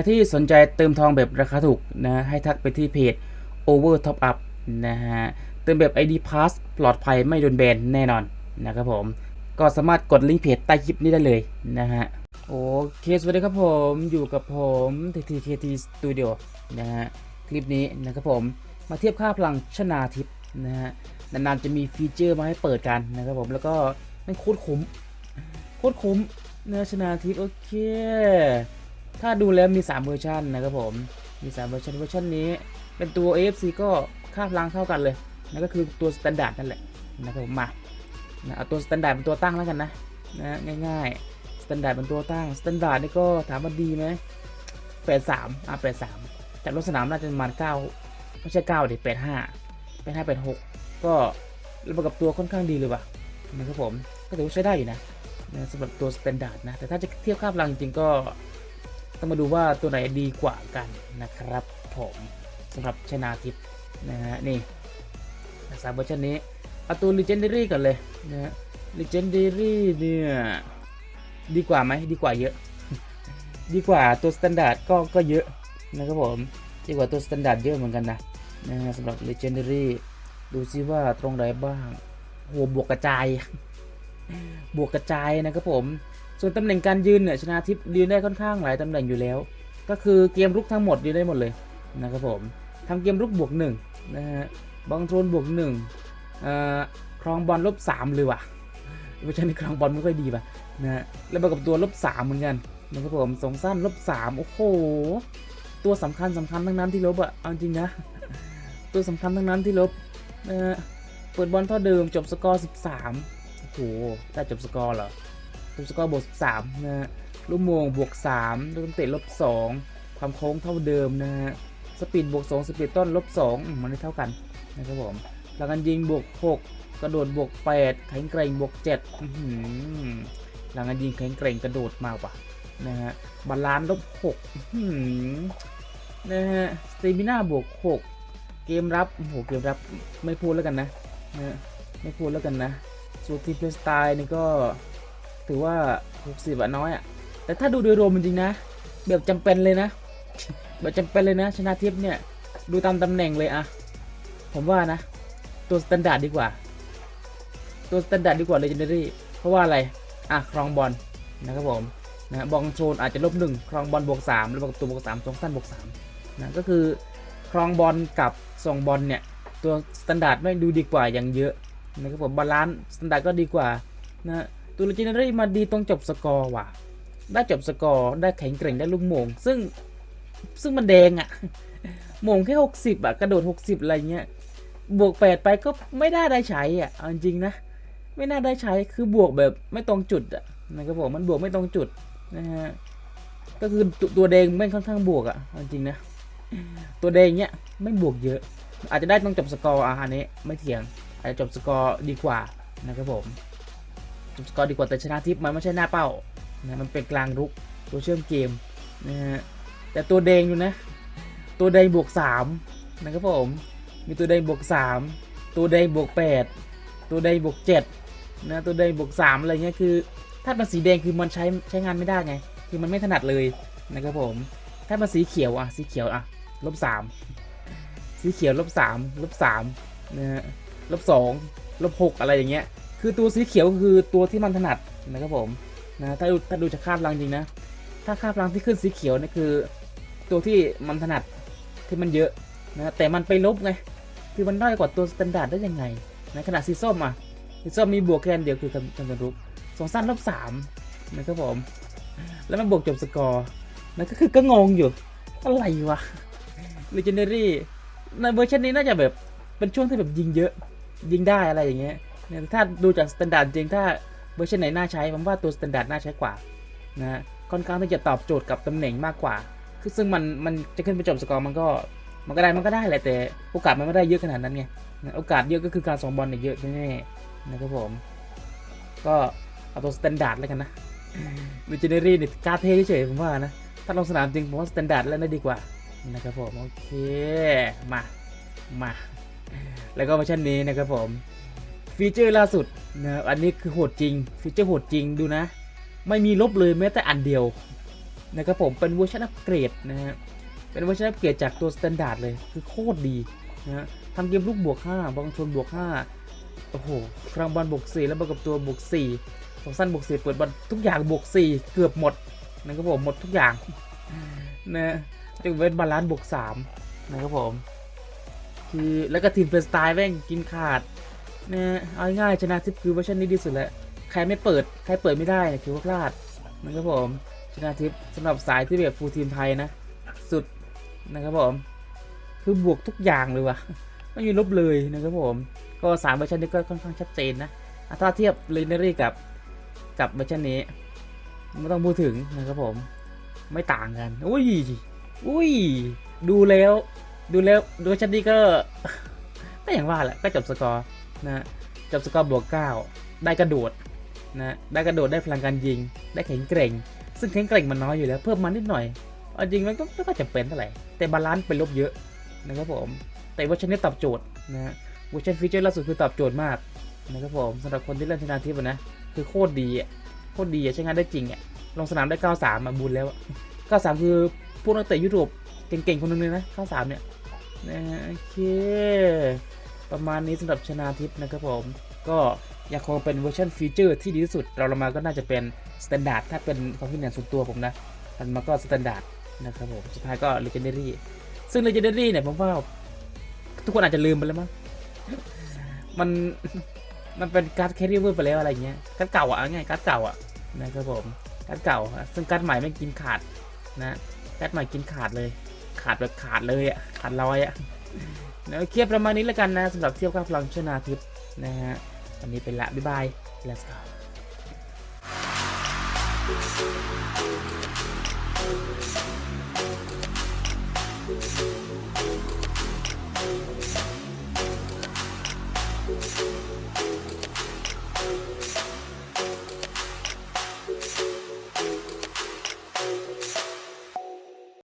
รที่สนใจเติมทองแบบราคาถูกนะ ให้ทักไปที่เพจ Over Top Up นะฮะ เติมแบบ ID Pass ปลอดภัยไม่โดนแบนแน่นอนนะครับผม ก็สามารถกดลิงก์เพจใต้คลิปนี้ได้เลยนะฮะ โอเค สวัสดีครับผม อยู่กับผม TTKT Studio นะฮะ คลิปนี้นะครับผม มาเทียบค่าพลังชนาทิพย์นะฮะ นานๆจะมีฟีเจอร์มาให้เปิดกันนะครับผม แล้วก็มันโคตรคุ้ม โคตรคุ้มเนื้อชนาทิพย์โอเค ถ้าดูแล้วมี 3 เวอร์ชันนะครับผม มี 3 เวอร์ชันเวอร์ชันนี้ เป็นตัว AFC ก็ค่าพลังเท่ากันเลย นั่นก็คือตัว s t ต n d า r d นั่นแหละนะครับผมมานะเอาตัว s t ต n d า r d เป็นตัวตั้งแล้วกันนะนะง่ายๆ s t ต n d า r d เป็นตัวตั้ง s t ต n d า r d นี่ก็ถามว่าดีไหม83อะ83จากรถสนามน่าจะประมาณ9ไม่ใช่9ดิ85 85 86ก็ระบบกับตัวค่อนข้างดีเลยว่ะนะครับผมก็ถือว่าใช้ได้อยู่นะนะสำหรับตัว s t ต n d า r d นะ แต่ถ้าจะเทียบค่าพลังจริงก็ ต้องมาดูว่าตัวไหนดีกว่ากันนะครับผมสำหรับชนาทิพย์นะฮะนี่สามเวอร์ชันนี้เอาตัว Legendary ก่อนเลยนะฮะ Legendary เนี่ยดีกว่าไหมดีกว่าเยอะ ดีกว่าตัว Standard ก็ก็เยอะนะครับผมดีกว่าตัว Standard เยอะเหมือนกันนะนะฮะสำหรับ Legendary ดูซิว่าตรงไหนบ้างหัวบวกกระจาย บวกกระจายนะครับผม ส่วนตำแหน่งการยืนเนี่ยชนะทิพย์ยืนได้ค่อนข้างหลายตำแหน่งอยู่แล้ว ก็คือเกมรุกทั้งหมดยืนได้หมดเลยนะครับผมทำเกมรุกบวกหนึ่งนะฮะบอลโทรนบวกหนึ่งเอ่อครองบอลลบสามเลยว่ะไม่ใช่ในครองบอลไม่ค่อยดีป่ะนะฮะแล้วมากับตัวลบสามเหมือนกันนะครับผมสองสั้นลบสามโอ้โหตัวสำคัญสำคัญทั้งนั้นที่ลบอะเอาจริงนะ ตัวสำคัญทั้งนั้นที่ลบนะฮะเปิดบอลเท่าเดิมจบสกอร์ 13 โอ้โห ได้จบสกอร์เหรอ ลูกสกอร์บวกสามนะฮะลูกโมงบวกสามลูกตั้งเตะลบสองความโค้งเท่าเดิมนะฮะสปีดบวกสองสปีดต้นลบสองมันได้เท่ากันนะครับผมหลังการยิงบวกหกกระโดดบวกแปดแข็งแกร่งบวกเจ็ดหลังการยิงแข็งแกร่งกระโดดมากว่ะนะฮะบาลานซ์ลบหกนะฮะสเตมิน่าบวกหกเกมรับโอ้โหเกมรับไม่พูดแล้วกันนะนะไม่พูดแล้วกันนะส่วนทีมเพลสไตล์นี่ก็ ถือว่า 60อะน้อยอะแต่ถ้าดูโดยรวมจริงนะ แบบจำเป็นเลยนะ แบบจำเป็นเลยนะ ชนะทิพย์เนี่ย ดูตามตำแหน่งเลยอะผมว่านะ ตัวสแตนดาร์ดดีกว่า ตัวสแตนดาร์ดดีกว่าเลเจนดารี่เพราะว่าอะไรอะครองบอลนะครับผมนะบอลโซนอาจจะลบหนึ่งครองบอลบวกสามแล้วตัวบวกสามสองสั้นบวกสามนะก็คือครองบอลกับส่งบอลเนี่ย ตัวสแตนดาร์ดไม่ดูดีกว่าอย่างเยอะนะครับผมบาลานซ์สแตนดาร์ดก็ดีกว่านะ ตัวเลเจนดารี่มาดีตรงจบสกอร์ว่ะ ได้จบสกอร์ได้แข็งแกร่งได้ลูกโมง ซึ่งซึ่งมันแดงอะ่ะโมงแค่หกสิบอะกระโดดหกสิบอะไรเงี้ย บวกแปดไปก็ไม่ได้ได้ใช้อะเอาจริงนะ ไม่น่าได้ใช้คือบวกแบบไม่ตรงจุดอะนะครับผมมันบวกไม่ตรงจุดนะฮะก็คือตตัวแดงไม่ค่อนข้างบวกอะเอาจริงนะ ตัวแดงเนี้ยไม่บวกเยอะ อาจจะได้ตรงจบสกอร์อะอันนี้ไม่เถียงอาจจะจบสกอร์ดีกว่านะครับผม จบสกอร์ดีกว่าแต่ชนะทิพย์มันไม่ใช่หน้าเป้านะมันเป็นกลางรุกตัวเชื่อมเกมนะฮะแต่ตัวแดงอยู่นะ ตัวแดงบวกสามนะครับผมมีตัวแดงบวกสามตัวแดงบวกแปดตัวแดงบวกเจ็ดนะตัวแดงบวกสามอะไรเงี้ยคือ ถ้าเป็นสีแดงคือมันใช้ใช้งานไม่ได้ไง คือมันไม่ถนัดเลยนะครับผมถ้าเป็นสีเขียวอะสีเขียวอะลบสามสีเขียวลบสามลบสามนะฮะลบสองลบหกอะไรอย่างเงี้ย คือตัวสีเขียวคือตัวที่มันถนัดนะครับผมนะถ้าดูถ้าดูจากคาพลังจริงนะ ถ้าคาพลังที่ขึ้นสีเขียวนี่คือ ตัวที่มันถนัดที่มันเยอะนะแต่มันไปลบไงคือมันด้อยกว่าตัวสแตนดาร์ดได้ยังไงนะขนาดสีส้มอะสีส้มมีบวกแค่เดียวคือกันกันรุกสองสั้นลบสามนะครับผม แล้วมันบวกจบสกอร์นั่นก็คือก็งงอยู่ อะไรวะ Legendary ในเวอร์ชันนี้น่าจะแบบเป็นช่วงที่แบบยิงเยอะ ยิงได้อะไรอย่างเงี้ย เนี่ยถ้าดูจากสแตนดาร์ดจริงถ้าเวอร์ชันไหนน่าใช้ผมว่าตัวสแตนดาร์ดน่าใช้กว่านะฮะค่อนข้างที่จะตอบโจทย์กับตำแหน่งมากกว่า คือซึ่งมันมันจะขึ้นไปจบสกอร์มันก็มันก็ได้มันก็ได้แหละแต่โอกาสมันไม่ได้เยอะขนาดนั้นไงโอกาสเยอะก็คือการส่งบอลเนี่ยเยอะแน่ๆนะครับผม ก็เอาตัวสแตนดาร์ดแล้วกันนะวิจิเนอรี่เนี่ยกล้าเท่เฉยผมว่านะ ถ้าลงสนามจริงผมว่าสแตนดาร์ดแล้วน่าดีกว่านะครับผม โอเค มา มา แล้วก็เวอร์ชันนี้นะครับผม ฟีเจอร์ล่าสุดนะครับอันนี้คือโหดจริง ฟีเจอร์โหดจริงดูนะ ไม่มีลบเลยแม้แต่อันเดียวนะครับผมเป็นเวอร์ชันอัปเกรดนะฮะเป็นเวอร์ชันอัปเกรดจากตัวสแตนดาร์ดเลยคือโคตรดีนะฮะทำเกมลูกบวก5บอลชนบวก5โอ้โหครั้งบอลบวก4แล้วบวกกับตัวบวก4ของสั้นบวก4เปิดบอลทุกอย่างบวก4เกือบหมดนะครับผมหมดทุกอย่างนะจึงเว้นบาลานซ์บวก3นะครับผม คือแล้วก็ทีมเฟรสไตล์แม่งกินขาด นะเอาง่ายชนะทิปคือเวอร์ชันนี้ดีสุดแล้ว ใครไม่เปิด ใครเปิดไม่ได้เนี่ยคือว่าพลาดนะครับผมชนะทิปสำหรับสายที่แบบฟูลทีมไทยนะ สุดนะครับผม คือบวกทุกอย่างเลยว่ะ ไม่มีลบเลยนะครับผม ก็สามเวอร์ชันนี้ก็ค่อนข้างชัดเจนนะถ้าเทียบเลนเนอรี่กับกับเวอร์ชันนี้ไม่ต้องพูดถึงนะครับผม ไม่ต่างกัน อุ้ย อุ้ย ดูแล้ว ดูแล้วดูชันนี้ก็ ก็อย่างว่าแหละ ก็จบสกอร์ นะจบสกอร์บวก 9 ได้กระโดดนะได้กระโดดได้พลังการยิง ได้แข็งแกร่ง ซึ่งแข็งแกร่งมันน้อยอยู่แล้ว เพิ่มมานิดหน่อยเอาจริงมันก็ไม่ค่อยจำเป็นเท่าไหร่ แต่บาลานซ์เป็นลบเยอะนะครับผม แต่เวอร์ชันนี้ตอบโจทย์นะฮะเวอร์ชันฟีเจอร์ล่าสุดคือตอบโจทย์มากนะครับผมสำหรับคนที่เล่นชนาทิพย์นะ คือโคตรดีอะโคตรดีอะใช้งานได้จริงอะลงสนามได้ 93มาบุญแล้ว 93 คือพวกนักเตะยุโรปเก่งๆ คนหนึงเลยนะ 93 เนี่ยนะโอเค ประมาณนี้สำหรับชนาทิพย์นะครับผม ก็ยังคงเป็นเวอร์ชันฟีเจอร์ที่ดีที่สุด เราลงมาก็น่าจะเป็นสแตนดาร์ดถ้าเป็นความคิดเห็นส่วนตัวผมนะถัดมาก็สแตนดาร์ดนะครับผม สุดท้ายก็ Legendary ซึ่ง Legendary เนี่ยผมว่าทุกคนอาจจะลืมไปแล้วมั้งมันมันเป็นการ์ดแคริเวอร์ไปแล้วอะไรเงี้ยการ์ดเก่าอะง่ายการ์ดเก่าอะนะครับผมการ์ดเก่า ซึ่งการ์ดใหม่ไม่กินขาดนะการ์ดใหม่กินขาดเลย ขาดแบบขาดเลยอะขาดลอยอะ เดี๋ยวเคลียร์ประมาณนี้แล้วกันนะสำหรับเที่ยวข้างพลังชนาทิพย์นะฮะวันนี้เป็นละ บ๊ายบาย let's go